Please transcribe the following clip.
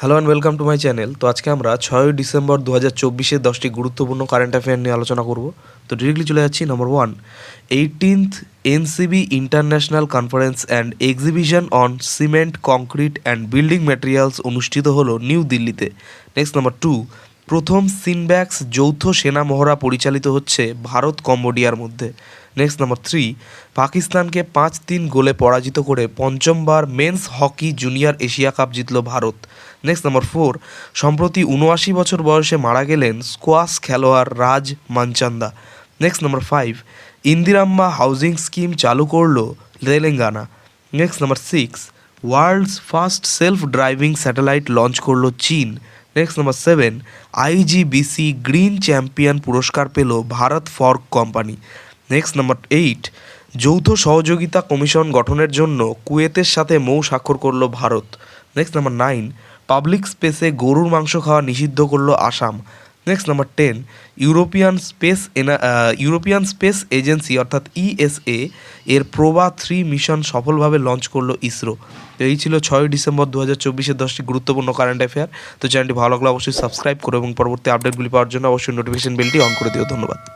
Hello and welcome to my channel তো আজকে আমরা ছয়ই ডিসেম্বর দু হাজার চব্বিশের দশটি গুরুত্বপূর্ণ কারেন্ট অ্যাফেয়ার নিয়ে আলোচনা করব। তো ডিরেক্টলি চলে যাচ্ছি number one eighteenth N C B international conference and exhibition on cement concrete and building materials অনুষ্ঠিত হলো নিউ দিল্লিতে নেক্সট নম্বর টু প্রথম সিনব্যাক্স যৌথ সেনা মহড়া পরিচালিত হচ্ছে ভারত কম্বোডিয়ার মধ্যে। নেক্সট নাম্বার থ্রি পাকিস্তানকে পাঁচ তিন গোলে পরাজিত করে পঞ্চমবার men's hockey junior Asia cup জিতল ভারত। নেক্সট নাম্বার ফোর সম্প্রতি উনআশি বছর বয়সে মারা গেলেন স্কোয়াশ খেলোয়াড় Raj Manchanda. Next number five Indiramma housing scheme চালু করল Telangana. Next number six world's first self driving satellite launch করল চীন। Next number seven I G B C green champion পুরস্কার পেল Bharat Forge company next number eight যৌথ সহযোগিতা commission গঠনের জন্য কুয়েতের সাথে মৌ স্বাক্ষর করল Bharat next number nine public স্পেসে গরুর মাংস খাওয়া নিষিদ্ধ করল Assam next number ten European space এনা ইউরোপিয়ান স্পেস এজেন্সি অর্থাৎ ইএসএ এর প্রোবা থ্রি মিশন সফলভাবে লঞ্চ করল ইসরো। তো এই ছিল ছয় ডিসেম্বর দু হাজার চব্বিশের দশটি গুরুত্বপূর্ণ কারেন্ট অ্যাফেয়ার তো চ্যানেলটি ভালো লাগলে অবশ্যই সাবস্ক্রাইব করো এবং পরবর্তী আপডেটগুলি পাওয়ার জন্য অবশ্যই নোটিফিকেশন বেলটি অন করে দিও। ধন্যবাদ।